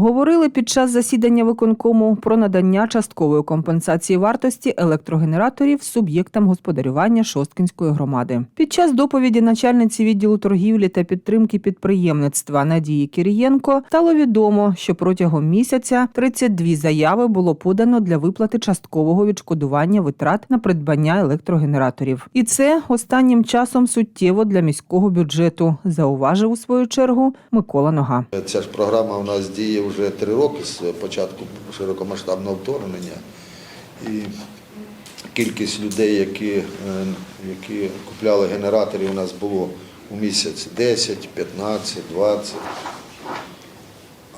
Говорили під час засідання виконкому про надання часткової компенсації вартості електрогенераторів суб'єктам господарювання Шосткінської громади. Під час доповіді начальниці відділу торгівлі та підтримки підприємництва Надії Кирієнко стало відомо, що протягом місяця 32 заяви було подано для виплати часткового відшкодування витрат на придбання електрогенераторів. І це останнім часом суттєво для міського бюджету, зауважив у свою чергу Микола Нога. Ця ж програма у нас діє вже три роки з початку широкомасштабного вторгнення. І кількість людей, які, е, які купляли генератори, у нас було у місяць 10, 15, 20.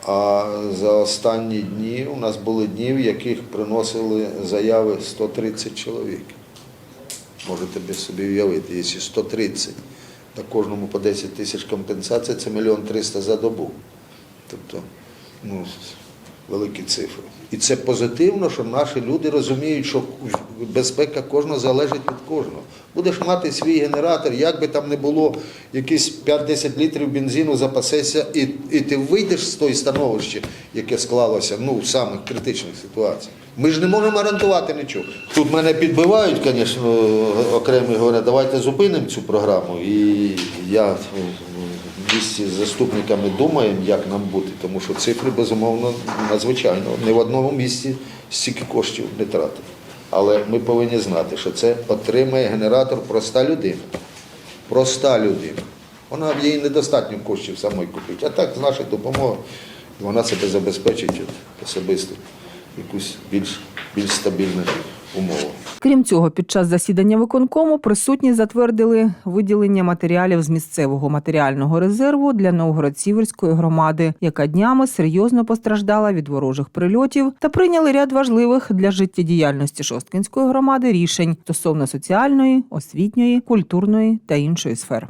А за останні дні у нас були дні, в яких приносили заяви 130 чоловік. Можете собі уявити, якщо 130, на кожному по 10 тисяч компенсація, це мільйон 300 за добу. Тобто, ну, великі цифри. І це позитивно, що наші люди розуміють, що безпека кожного залежить від кожного. Будеш мати свій генератор, як би там не було, якісь 5-10 літрів бензину запасеться, і, і ти вийдеш з того становища, яке склалося ну, в самих критичних ситуаціях. Ми ж не можемо гарантувати нічого. Тут мене підбивають, звісно, окремі говорять, давайте зупинимо цю програму. І я ну, з заступниками думаємо, як нам бути, тому що цифри, безумовно, надзвичайно. Не в одному місці стільки коштів не тратить. Але ми повинні знати, що це отримає генератор проста людина. Проста людина. Вона їй недостатньо коштів самої купити. А так, з нашою допомогою, вона себе забезпечить особисто якусь більш, більш стабільну умову. Крім цього, під час засідання виконкому присутні затвердили виділення матеріалів з місцевого матеріального резерву для Новгород-Сіверської громади, яка днями серйозно постраждала від ворожих прильотів, та прийняли ряд важливих для життєдіяльності Шосткинської громади рішень стосовно соціальної, освітньої, культурної та іншої сфер.